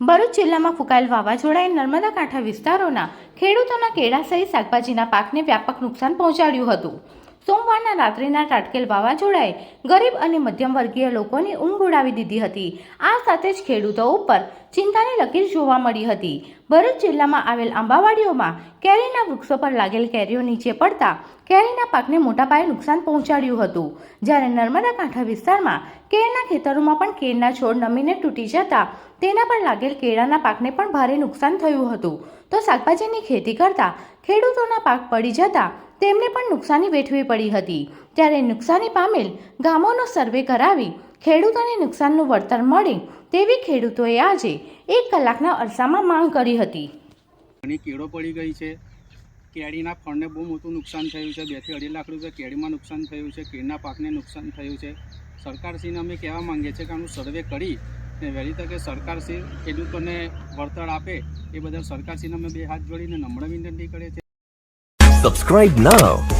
ભરૂચ જિલ્લામાં ફૂંકાયેલ વાવાઝોડાએ નર્મદા કાંઠા વિસ્તારોના ખેડૂતોના કેળા સહિત શાકભાજીના પાકને વ્યાપક નુકસાન પહોંચાડ્યું હતું. સોમવારના રાત્રિના ટાટકેલ વાવાઝોડાએ ગરીબ અને મધ્યમ વર્ગીય લોકોની ઊંઘ ઉડાવી દીધી હતી. આ સાથે જ ખેડૂતો ઉપર ચિંતાની લકીર જોવા મળી હતી. ભરૂચ જિલ્લામાં આવેલ આંબાવાડીઓમાં કેરીના વૃક્ષો પર લાગેલ કેરીઓ નીચે પડતા કેરીના પાકને મોટા પાયે નુકસાન પહોંચાડ્યું હતું. જ્યારે નર્મદા કાંઠા વિસ્તારમાં કેળના ખેતરોમાં પણ કેળના છોડ નમીને તૂટી જતા તેના પર લાગેલ કેળાના પાકને પણ ભારે નુકસાન થયું હતું. તો શાકભાજીની ખેતી કરતા ખેડૂતોના પાક પડી જતા તેમને પણ નુકસાની વેઠવી પડી હતી. ત્યારે નુકસાની પામેલ ગામોનો સર્વે કરાવી ખેડૂતોને નુકસાનનું વળતર મળે તેવી ખેડૂતોએ આજે એક કલાકના અરસામાં માંગ કરી હતી. ઘણી કેળો પડી ગઈ છે. કેળીના ફળને બહુ મોટું નુકસાન થયું છે. બેથી અઢી લાખ રૂપિયા કેળીમાં નુકસાન થયું છે. કેળના પાકને નુકસાન થયું છે. સરકારશ્રીને અમે કહેવા માંગીએ છીએ કે આનું સર્વે કરી ને વહેલી તકે સરકારશ્રી ખેડૂતોને વળતર આપે એ બદલ સરકારશ્રીને અમે બે હાથ જોડીને નમ્ર વિનંતી કરીએ છીએ. Subscribe now